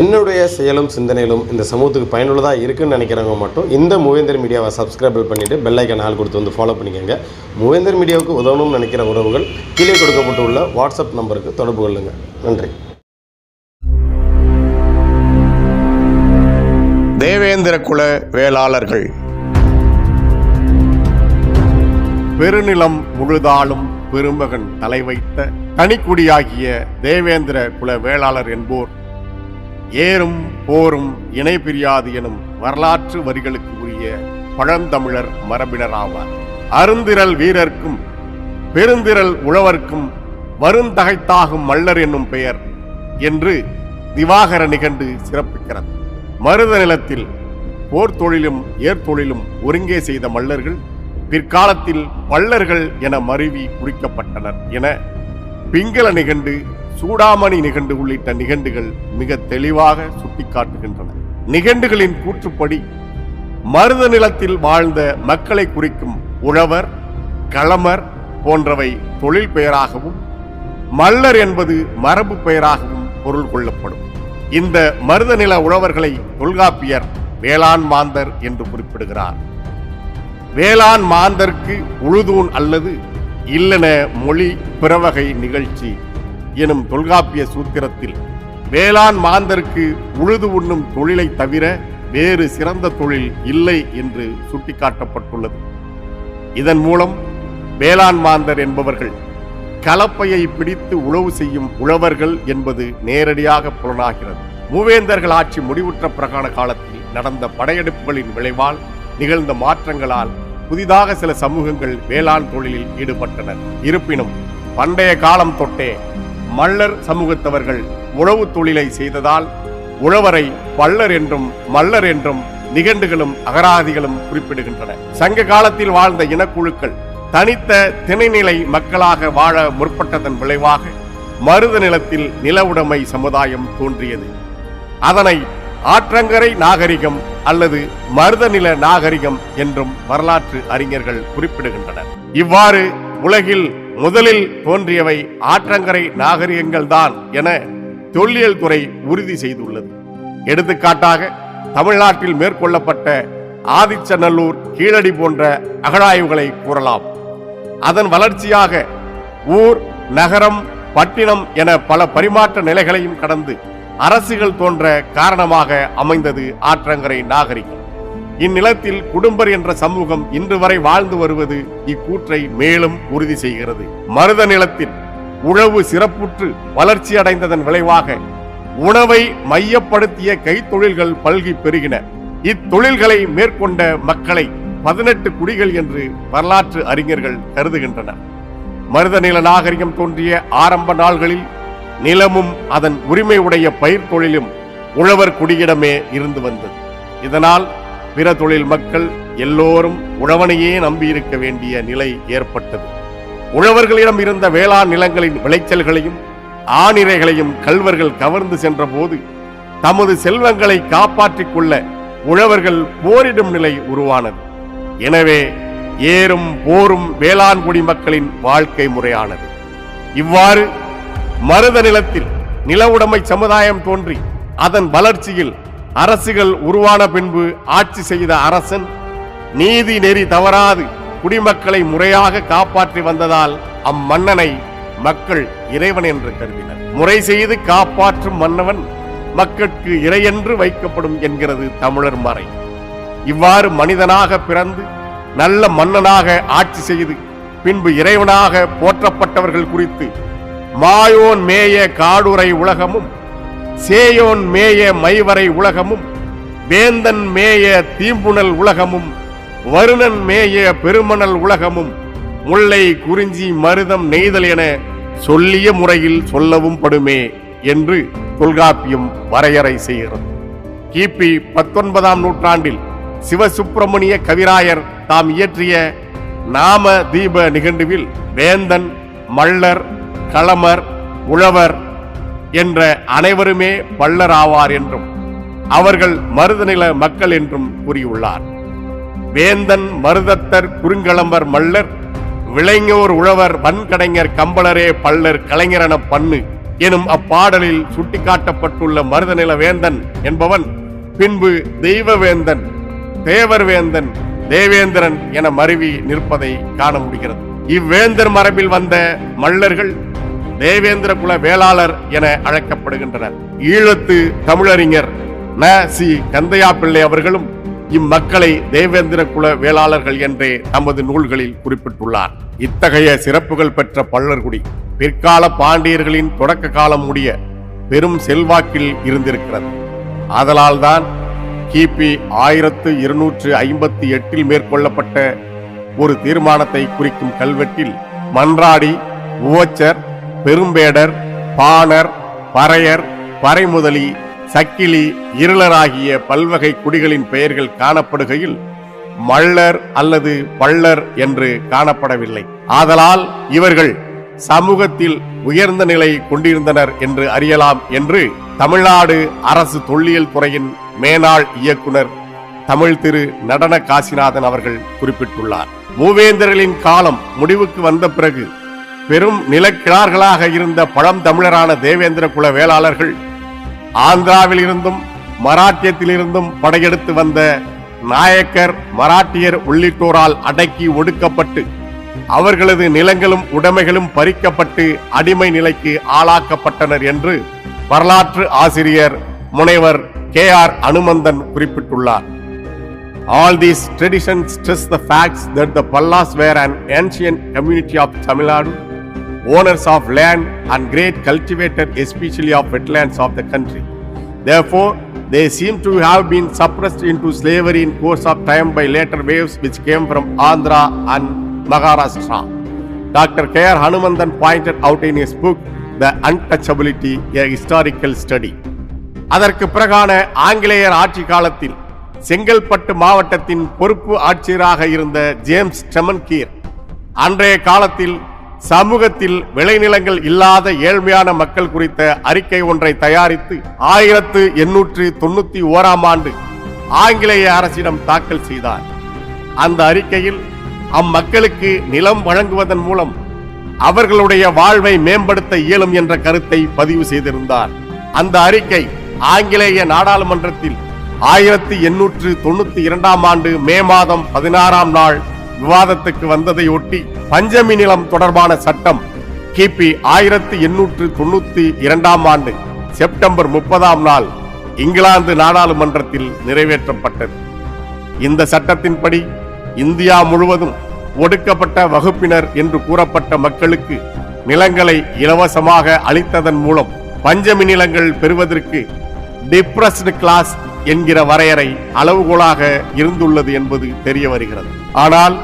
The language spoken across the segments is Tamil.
என்னுடைய செயலும் சிந்தனையிலும் இந்த சமூகத்துக்கு பயனுள்ளதாக இருக்குன்னு நினைக்கிறவங்க மட்டும் இந்த மூவேந்தர் மீடியாவை சப்ஸ்கிரைப் பண்ணிவிட்டு பெல்லைக்கன் ஆள் கொடுத்து வந்து ஃபாலோ பண்ணிக்கோங்க. மூவேந்தர் மீடியாவுக்கு உதவணும்னு நினைக்கிற உறவுகள் கீழே கொடுக்கப்பட்டுள்ள வாட்ஸ்அப் நம்பருக்கு தொடர்பு கொள்ளுங்கள் நன்றி. தேவேந்திர குல வேளாளர்கள். பெருநிலம் முழுதாலும் பெருமகன் தலை வைத்த தனிக்குடியாகிய தேவேந்திர குல வேளாளர் என்போர் ஏறும் போரும் இணை பிரியாது எனும் வரலாற்று வரிகளுக்கு உரிய பழந்தமிழர் மரபினர் ஆவார் அருந்திரல் வீரர்க்கும் பெருந்திரல் உழவர்க்கும் வருந்தகைத்தாகும் மல்லர் என்னும் பெயர் என்று திவாகர நிகண்டு சிறப்பிக்கிறது. மருத நிலத்தில் போர் தொழிலும் ஏர்தொழிலும் ஒருங்கே செய்த மல்லர்கள் பிற்காலத்தில் பல்லர்கள் என மருவி குறிக்கப்பட்டனர் என பிங்கள நிகண்டு சூடாமணி நிகண்டு உள்ளிட்ட நிகண்டுகள் மிக தெளிவாக சுட்டிக்காட்டுகின்றன. நிகண்டுகளின் கூற்றுப்படி மருத நிலத்தில் வாழ்ந்த மக்களை குறிக்கும் உழவர் களமர் போன்றவை தொழில் பெயராகவும் மல்லர் என்பது மரபு பெயராகவும் பொருள் கொள்ளப்படும். இந்த மருத நில உழவர்களை தொல்காப்பியர் வேளாண் மாந்தர் என்று குறிப்பிடுகிறார். வேளாண் மாந்தர்க்கு உழுதூன் அல்லது இல்லென மொழி பிறவகை நிகழ்ச்சி எனும் தொல்காப்பிய சூத்திரத்தில் வேளாண் மாந்தருக்கு உழுது உண்ணும் தொழிலை தவிர வேறு சிறந்த தொழில் இல்லை என்று சுட்டிக்காட்டப்பட்டுள்ளது. இதன் மூலம் வேளாண் மாந்தர் என்பவர்கள் கலப்பையை பிடித்து உழவு செய்யும் உழவர்கள் என்பது நேரடியாக புலனாகிறது. மூவேந்தர்கள் ஆட்சி முடிவுற்ற பிரகாண காலத்தில் நடந்த படையெடுப்புகளின் விளைவால் நிகழ்ந்த மாற்றங்களால் புதிதாக சில சமூகங்கள் வேளாண் தொழிலில் ஈடுபட்டனர். இருப்பினும் பண்டைய காலம் தொட்டே மல்லர் சமூகத்தவர்கள் உழவு தொழிலை செய்ததால் உழவரை பல்லர் என்றும் மல்லர் என்றும் நிகண்டுகளும் அகராதிகளும் குறிப்பிடுகின்றன. சங்க காலத்தில் வாழ்ந்த இனக்குழுக்கள் தனித்த திணைநிலை மக்களாக வாழ முற்பட்டதன் விளைவாக மருத நிலத்தில் நிலவுடைமை சமுதாயம் தோன்றியது. அதனை ஆற்றங்கரை நாகரிகம் அல்லது மருதநில நாகரிகம் என்றும் வரலாற்று அறிஞர்கள் குறிப்பிடுகின்றனர். இவ்வாறு உலகில் முதலில் தோன்றியவை ஆற்றங்கரை நாகரிகங்கள் தான் என தொல்லியல் துறை உறுதி செய்துள்ளது. எடுத்துக்காட்டாக தமிழ்நாட்டில் மேற்கொள்ளப்பட்ட ஆதிச்சநல்லூர் கீழடி போன்ற அகழாய்வுகளை கூறலாம். அதன் வளர்ச்சியாக ஊர் நகரம் பட்டினம் என பல பரிமாற்ற நிலைகளையும் கடந்து அரசுகள் தோன்ற காரணமாக அமைந்தது ஆற்றங்கரை நாகரிகம். இந்நிலத்தில் குடும்பர் என்ற சமூகம் இன்று வரை வாழ்ந்து வருவது இக்கூற்றை மேலும் உறுதி செய்கிறது. மருத நிலத்தில் உழவு சிறப்புற்று வளர்ச்சி அடைந்ததன் விளைவாக உணவை மையப்படுத்திய கைத்தொழில்கள் பல்கி பெருகின. இத்தொழில்களை மேற்கொண்ட மக்களை பதினெட்டு குடிகள் என்று வரலாற்று அறிஞர்கள் கருதுகின்றனர். மருத நில நாகரிகம் தோன்றிய ஆரம்ப நாள்களில் நிலமும் அதன் உரிமை உடைய பயிர் தொழிலும் உழவர் குடியிடமே இருந்து வந்தது. இதனால் பிற தொழில் மக்கள் எல்லோரும் உழவனையே நம்பியிருக்க வேண்டிய நிலை ஏற்பட்டது. உழவர்களிடம் இருந்த வேளாண் நிலங்களின் விளைச்சல்களையும் ஆணிரைகளையும் கல்வர்கள் கவர்ந்து சென்றபோது தமது செல்வங்களை காப்பாற்றிக் கொள்ள உழவர்கள் போரிடும் நிலை உருவானது. எனவே ஏறும் போரும் வேளாண்குடி மக்களின் வாழ்க்கை முறையானது. இவ்வாறு மருத நிலத்தில் நிலவுடைமை சமுதாயம் தோன்றி அதன் வளர்ச்சியில் அரசுகள் உருவான பின்பு ஆட்சி செய்த அரசன் நீதி நெறி தவறாது குடிமக்களை முறையாக காப்பாற்றி வந்ததால் அம்மன்னனை மக்கள் இறைவன் என்று கருதினர். முறை செய்து காப்பாற்றும் மன்னவன் மக்களுக்கு இறையென்று வைக்கப்படும் என்கிறது தமிழர் மறை. இவ்வாறு மனிதனாக பிறந்து நல்ல மன்னனாக ஆட்சி செய்து பின்பு இறைவனாக போற்றப்பட்டவர்கள் குறித்து மாயோன் மேய காடுரை உலகமும் சேயோன் மேய மைவரை உலகமும் வேந்தன் மேய தீம்புணல் உலகமும் வருணன் மேய பெருமணல் உலகமும் முல்லை குறிஞ்சி மருதம் நெய்தல் என சொல்லிய முறையில் சொல்லவும் படுமே என்று தொல்காப்பியம் வரையறை செய்கிறது. கிபி பத்தொன்பதாம் நூற்றாண்டில் சிவசுப்பிரமணிய கவிராயர் தாம் இயற்றிய நாம தீப நிகண்டுவில் வேந்தன் மல்லர் களமர் உழவர் என்ற அனைவருமே பல்லர் ஆவார் என்றும் அவர்கள் மருதநில மக்கள் என்றும் கூறியுள்ளார். வேந்தன் மருதத்தர் குறுங்களம்பர் மல்லர் விளைஞோர் உழவர் வன்கடைஞர் கம்பளரே பல்லர் கலைஞரென பண்ணு எனும் அப்பாடலில் சுட்டிக்காட்டப்பட்டுள்ள மருதநில வேந்தன் என்பவன் பின்பு தெய்வவேந்தன் தேவர் வேந்தன் தேவேந்திரன் என மருவி நிற்பதை காண முடிகிறது. இவ்வேந்தர் மரபில் வந்த மல்லர்கள் தேவேந்திர குல வேளாளர் என அழைக்கப்படுகின்றனர். ஈழத்து தமிழறிஞர் ந. சி. கந்தையா பிள்ளை அவர்களும் இம்மக்களை தேவேந்திர குல வேளாளர்கள் என்றே தமது நூல்களில் குறிப்பிட்டுள்ளார். இத்தகைய சிறப்புகள் பெற்ற பல்லர்குடி பிற்கால பாண்டியர்களின் தொடக்க காலம் முடிய பெரும் செல்வாக்கில் இருந்திருக்கிறது. ஆதலால்தான் கிபி ஆயிரத்து இருநூற்று ஐம்பத்தி எட்டில் மேற்கொள்ளப்பட்ட ஒரு தீர்மானத்தை குறிக்கும் கல்வெட்டில் மன்றாடி உவச்சர் பெரும்பேடர் பாணர் பறையர் பறைமுதலி சக்கிலி இருளர் ஆகிய பல்வகை குடிகளின் பெயர்கள் காணப்படுகையில் மள்ளர் அல்லது பள்ளர் என்று காணப்படவில்லை. ஆதலால் இவர்கள் சமூகத்தில் உயர்ந்த நிலை கொண்டிருந்தனர் என்று அறியலாம் என்று தமிழ்நாடு அரசு தொல்லியல் துறையின் மேனாள் இயக்குனர் தமிழ் திரு நடன காசிநாதன் அவர்கள் குறிப்பிட்டுள்ளார். மூவேந்தர்களின் காலம் முடிவுக்கு வந்த பிறகு பெரும் நிலக்கிழார்களாக இருந்த பழம் தமிழரான தேவேந்திர குல வேளாளர்கள் ஆந்திராவில் இருந்தும் மராட்டியத்தில் இருந்தும் படையெடுத்து வந்த நாயக்கர் மராட்டியர் உள்ளிட்டோரால் அடக்கி ஒடுக்கப்பட்டு அவர்களது நிலங்களும் உடைமைகளும் பறிக்கப்பட்டு அடிமை நிலைக்கு ஆளாக்கப்பட்டனர் என்று வரலாற்று ஆசிரியர் முனைவர் கே ஆர் அனுமந்தன் குறிப்பிட்டுள்ளார். All these tradition stress the facts that the Pallas were and ancient community of Tamil Nadu owners of land and great cultivated especially of wetlands of the country. Therefore, they seem to have been suppressed into slavery in course of time by later waves which came from Andhra and Maharashtra. Dr. K. R. Hanumandan pointed out in his book, The Untouchability, a Historical Study. அதற்கு பிறகான ஆங்கிலேயர் ஆட்சி காலத்தில் செங்கல்பட்டு மாவட்டத்தின் பொறுப்பு ஆட்சியராக இருந்த ஜேம்ஸ் டெமன்கீர் அன்றைய காலத்தில் சமூகத்தில் விளைநிலங்கள் இல்லாத ஏழ்மையான மக்கள் குறித்த அறிக்கை ஒன்றை தயாரித்து ஆயிரத்து எண்ணூற்று தொண்ணூத்தி ஓராம் ஆண்டு ஆங்கிலேய அரசிடம் தாக்கல் செய்தார். அந்த அறிக்கையில் அம்மக்களுக்கு நிலம் வழங்குவதன் மூலம் அவர்களுடைய வாழ்வை மேம்படுத்த இயலும் என்ற கருத்தை பதிவு செய்திருந்தார். அந்த அறிக்கை ஆங்கிலேய நாடாளுமன்றத்தில் ஆயிரத்தி எண்ணூற்று தொண்ணூத்தி இரண்டாம் ஆண்டு மே மாதம் பதினாறாம் நாள் விவாதத்துக்கு வந்ததை ஒட்டி பஞ்சமி நிலம் தொடர்பான சட்டம் கிபி ஆயிரத்தி எண்ணூற்று தொண்ணூத்தி இரண்டாம் ஆண்டு செப்டம்பர் முப்பதாம் நாள் இங்கிலாந்து நாடாளுமன்றத்தில் நிறைவேற்றப்பட்டது. இந்த சட்டத்தின்படி இந்தியா முழுவதும் ஒடுக்கப்பட்ட வகுப்பினர் என்று கூறப்பட்ட மக்களுக்கு நிலங்களை இலவசமாக அளித்ததன் மூலம் பஞ்சமி நிலங்கள் பெறுவதற்கு டிப்ரஸ்டு கிளாஸ் என்கிற வரையறை அளவுகோலாக இருந்துள்ளது என்பது தெரிய வருகிறது. ஆனால்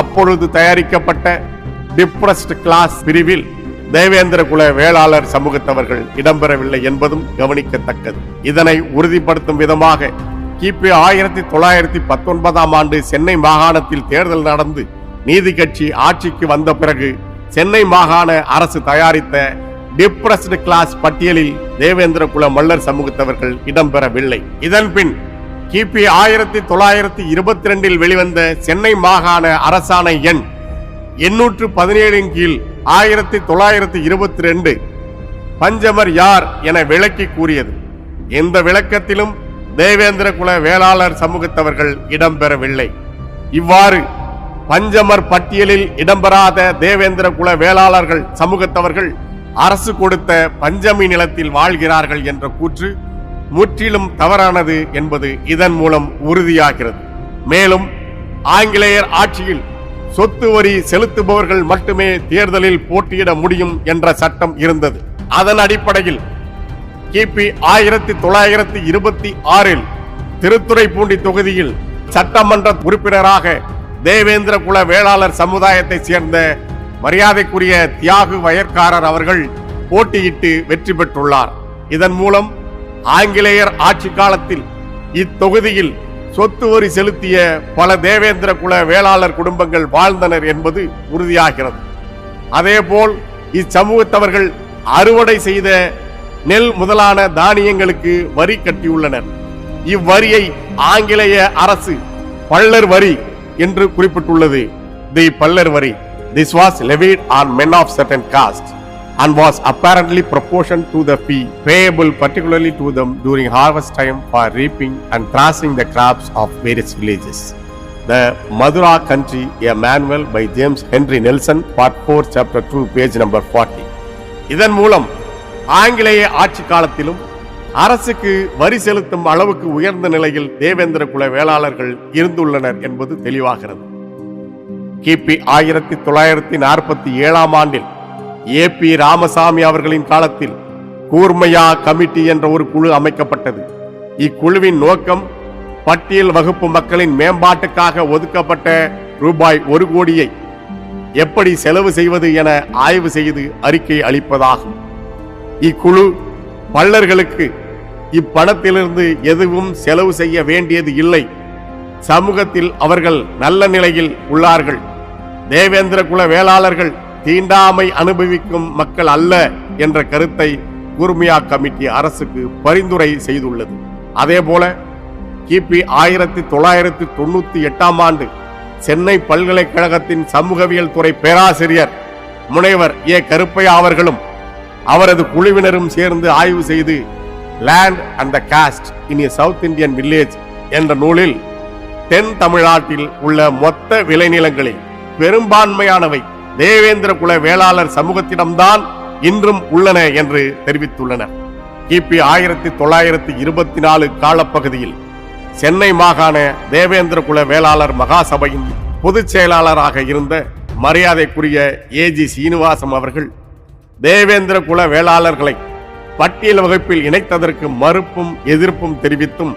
அப்பொழுது தயாரிக்கப்பட்ட டிப்ரஸ்ட் கிளாஸ் பிரிவில் தேவேந்திர குல வேளாளர் சமூகத்தவர்கள் இடம்பெறவில்லை என்பதும் கவனிக்கத்தக்கது. இதனை உறுதிப்படுத்தும் விதமாக கிபி ஆயிரத்தி தொள்ளாயிரத்தி பத்தொன்பதாம் ஆண்டு சென்னை மாகாணத்தில் தேர்தல் நடந்து நீதி கட்சி ஆட்சிக்கு வந்த பிறகு சென்னை மாகாண அரசு தயாரித்த டிப்ரஸ்டு கிளாஸ் பட்டியலில் தேவேந்திர குல மல்லர் சமூகத்தவர்கள் இடம்பெறவில்லை. இதன் பின் கிபி ஆயிரத்தி தொள்ளாயிரத்தி இருபத்தி ரெண்டில் வெளிவந்த சென்னை மாகாண அரசாணை எண் எண்ணூற்று பதினேழின் கீழ் ஆயிரத்தி தொள்ளாயிரத்தி இருபத்தி ரெண்டு பஞ்சமர் யார் என விளக்கி கூறியது. எந்த விளக்கத்திலும் தேவேந்திர குல வேளாளர் சமூகத்தவர்கள் இடம்பெறவில்லை. இவ்வாறு பஞ்சமர் பட்டியலில் இடம்பெறாத தேவேந்திர குல வேளாளர்கள் சமூகத்தவர்கள் அரசு கொடுத்த பஞ்சமி நிலத்தில் வாழ்கிறார்கள் என்ற கூற்று முற்றிலும் தவறானது என்பது இதன் மூலம் உறுதியாகிறது. மேலும் ஆங்கிலேயர் ஆட்சியில் சொத்து வரி செலுத்துபவர்கள் மட்டுமே தேர்தலில் போட்டியிட முடியும் என்ற சட்டம் இருந்தது. அதன் அடிப்படையில் கிபி ஆயிரத்தி தொள்ளாயிரத்தி இருபத்தி ஆறில் திருத்துறைப்பூண்டி தொகுதியில் சட்டமன்ற உறுப்பினராக தேவேந்திர குல வேளாளர் சமுதாயத்தை சேர்ந்த மரியாதைக்குரிய தியாகு வயற்காரர் அவர்கள் போட்டியிட்டு வெற்றி பெற்றுள்ளார். இதன் மூலம் ஆங்கிலேயர் ஆட்சி காலத்தில் இத்தொகுதியில் சொத்து வரி செலுத்திய பல தேவேந்திர குல வேளாளர் குடும்பங்கள் வாழ்ந்தனர் என்பது உறுதியாகிறது. அதேபோல் இச்சமூகத்தவர்கள் அறுவடை செய்த நெல் முதலான தானியங்களுக்கு வரி கட்டியுள்ளனர். இவ்வரியை ஆங்கிலேய அரசு பள்ளர் வரி என்று குறிப்பிட்டுள்ளது. தி பல்லர் வரி. This was levied on men of certain caste and was apparently proportioned to the fee payable particularly to them during harvest time for reaping and thrashing the crops of various villages. The Madura Country, a manual by James Henry Nelson, part 4, chapter 2, page number 40. இதன் மூலம் ஆங்கிலேய ஆட்சி காலத்திலும் அரசுக்கு வரி செலுத்தும் அளவுக்கு உயர்ந்த நிலையில் தேவேந்திர குல வேளாளர்கள் இருந்துள்ளனர் என்பது தெளிவாகிறது கிபி ஆயிரத்தி தொள்ளாயிரத்தி நாற்பத்தி ஏழாம் ஆண்டில் ஏ பி ராமசாமி அவர்களின் காலத்தில் கூர்மையா கமிட்டி என்ற ஒரு குழு அமைக்கப்பட்டது. இக்குழுவின் நோக்கம் பட்டியல் வகுப்பு மக்களின் மேம்பாட்டுக்காக ஒதுக்கப்பட்ட ரூபாய் ஒரு கோடியை எப்படி செலவு செய்வது என ஆய்வு செய்து அறிக்கை அளிப்பதாகும். இக்குழு பள்ளர்களுக்கு இப்பணத்திலிருந்து எதுவும் செலவு செய்ய வேண்டியது இல்லை. சமூகத்தில் அவர்கள் நல்ல நிலையில் உள்ளார்கள். தேவேந்திர குல வேளாளர்கள் தீண்டாமை அனுபவிக்கும் மக்கள் அல்ல என்ற கருத்தை கூர்மியா கமிட்டி அரசுக்கு பரிந்துரை செய்துள்ளது. அதேபோல கிபி ஆயிரத்தி தொள்ளாயிரத்தி தொண்ணூத்தி எட்டாம் ஆண்டு சென்னை பல்கலைக்கழகத்தின் சமூகவியல் துறை பேராசிரியர் முனைவர் ஏ. கருப்பையா அவர்களும் அவரது குழுவினரும் சேர்ந்து ஆய்வு செய்து land and the caste in a south Indian village என்ற நூலில் தென் தமிழ்நாட்டில் உள்ள மொத்த விளைநிலங்களில் பெரும்பான்மையானவை தேவேந்திர குல வேளாளர் சமூகத்திடம்தான் இன்றும் உள்ளன என்று தெரிவித்துள்ளனர். கிபி ஆயிரத்தி தொள்ளாயிரத்தி இருபத்தி நாலு காலப்பகுதியில் சென்னை மாகாண தேவேந்திர குல வேளாளர் மகாசபையின் பொதுச் செயலாளராக இருந்த மரியாதைக்குரிய ஏஜி சீனிவாசம் அவர்கள் தேவேந்திர குல வேளாளர்களை பட்டியல் வகுப்பில் இணைத்ததற்கு மறுப்பும் எதிர்ப்பும் தெரிவித்தும்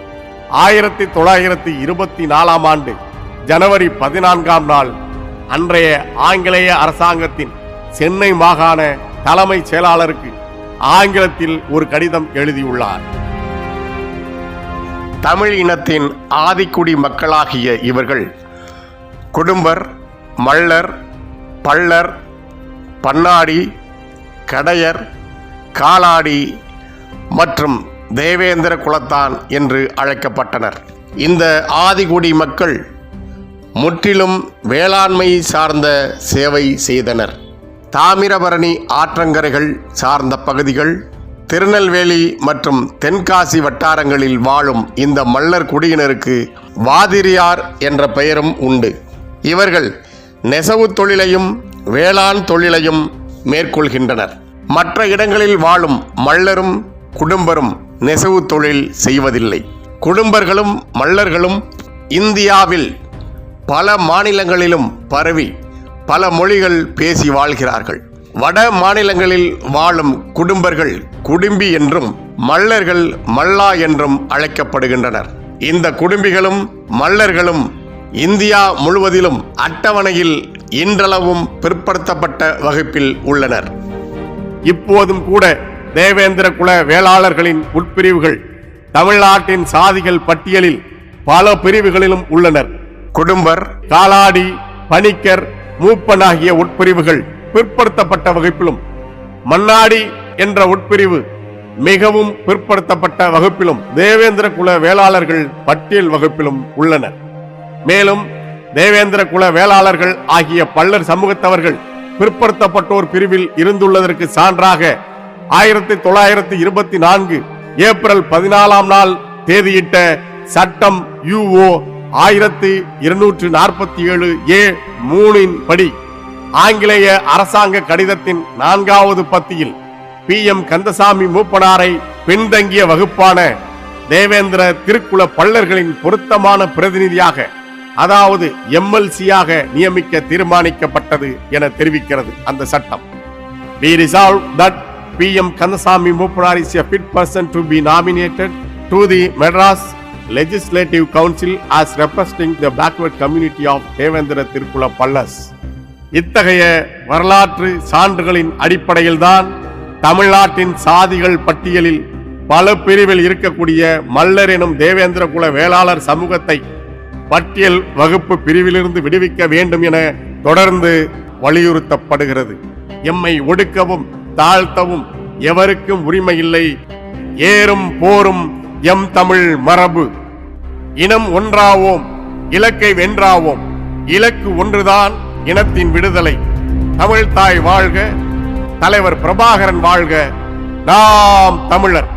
ஆயிரத்தி தொள்ளாயிரத்தி இருபத்தி நாலாம் ஆண்டு ஜனவரி பதினான்காம் நாள் அன்றைய ஆங்கிலேய அரசாங்கத்தின் சென்னை மாகாண தலைமைச் செயலாளருக்கு ஆங்கிலத்தில் ஒரு கடிதம் எழுதியுள்ளார். தமிழ் இனத்தின் ஆதிக்குடி மக்களாகிய இவர்கள் குடும்பர் மள்ளர் பள்ளர் பன்னாடி கடையர் காலாடி மற்றும் தேவேந்திர குலத்தான் என்று அழைக்கப்பட்டனர். இந்த ஆதிகுடி மக்கள் முற்றிலும் வேளாண்மை சார்ந்த சேவை செய்தனர். தாமிரபரணி ஆற்றங்கரைகள் சார்ந்த பகுதிகள் திருநெல்வேலி மற்றும் தென்காசி வட்டாரங்களில் வாழும் இந்த மல்லர் குடியினருக்கு வாதிரியார் என்ற பெயரும் உண்டு. இவர்கள் நெசவு தொழிலையும் வேளாண் தொழிலையும் மேற்கொள்கின்றனர். மற்ற இடங்களில் வாழும் மல்லரும் குடும்பரும் நெசவு தொழில் செய்வதில்லை. குடும்பர்களும் மல்லர்களும் இந்தியாவில் பல மாநிலங்களிலும் பரவி பல மொழிகள் பேசி வாழ்கிறார்கள். வட மாநிலங்களில் வாழும் குடும்பர்கள் குடும்பி என்றும் மல்லர்கள் மல்லா என்றும் அழைக்கப்படுகின்றனர். இந்த குடும்பிகளும் மல்லர்களும் இந்தியா முழுவதிலும் அட்டவணையில் இன்றளவும் பிற்படுத்தப்பட்ட வகுப்பில் உள்ளனர். இப்போதும் கூட தேவேந்திர குல வேளாளர்களின் உட்பிரிவுகள் தமிழ்நாட்டின் சாதிகள் பட்டியலில் பல பிரிவுகளிலும் உள்ளனர். குடும்பர் காலாடி பணிக்கர் மூப்பன் ஆகிய உட்பிரிவுகள் பிற்படுத்தப்பட்ட வகுப்பிலும் மன்னாடி என்ற உட்பிரிவு மிகவும் பிற்படுத்தப்பட்ட வகுப்பிலும் தேவேந்திர குல வேளாளர்கள் பட்டியல் வகுப்பிலும் உள்ளனர். மேலும் தேவேந்திர குல வேளாளர்கள் ஆகிய பல்லர் சமூகத்தவர்கள் பிற்படுத்தப்பட்டோர் பிரிவில் இருந்துள்ளதற்கு சான்றாக ஆயிரத்தி தொள்ளாயிரத்தி இருபத்தி நான்கு ஏப்ரல் பதினாலாம் நாள் தேதியிட்ட சட்டம் யுஓ ஆயிரத்தி இருநூற்று நாற்பத்தி ஏழு ஏ மூணின் படி ஆங்கிலேய அரசாங்க கடிதத்தின் நான்காவது பத்தியில் பி எம் கந்தசாமி மூப்பனாரை பின்தங்கிய வகுப்பான தேவேந்திர திருக்குல பள்ளர்களின் பொருத்தமான பிரதிநிதியாக அதாவது எம்எல்சியாக நியமிக்க தீர்மானிக்கப்பட்டது என தெரிவிக்கிறது அந்த சட்டம் We resolve that P.M. Kandasamy Moopanar is a fit person to be nominated to the Madras Legislative Council as representing the backward community of Devendra Thirukula Pallas இத்தகைய வரலாற்று சான்றுகளின் அடிப்படையில்தான் தமிழ்நாட்டின் சாதிகள் பட்டியலில் பல பிரிவில் இருக்கக்கூடிய மல்லர் எனும் தேவேந்திர குல வேளாளர் சமூகத்தை பட்டியல் வகுப்பு பிரிவிலிருந்து விடுவிக்க வேண்டும் என தொடர்ந்து வலியுறுத்தப்படுகிறது. எம்மை ஒடுக்கவும் தாழ்த்தவும் எவருக்கும் உரிமை இல்லை. ஏறும் போரும் எம் தமிழ் மரபு. இனம் ஒன்றாவோம் இலக்கை வென்றாவோம். இலக்கு ஒன்றுதான் இனத்தின் விடுதலை. தமிழ் தாய் வாழ்க தலைவர் பிரபாகரன் வாழ்க நாம் தமிழர்.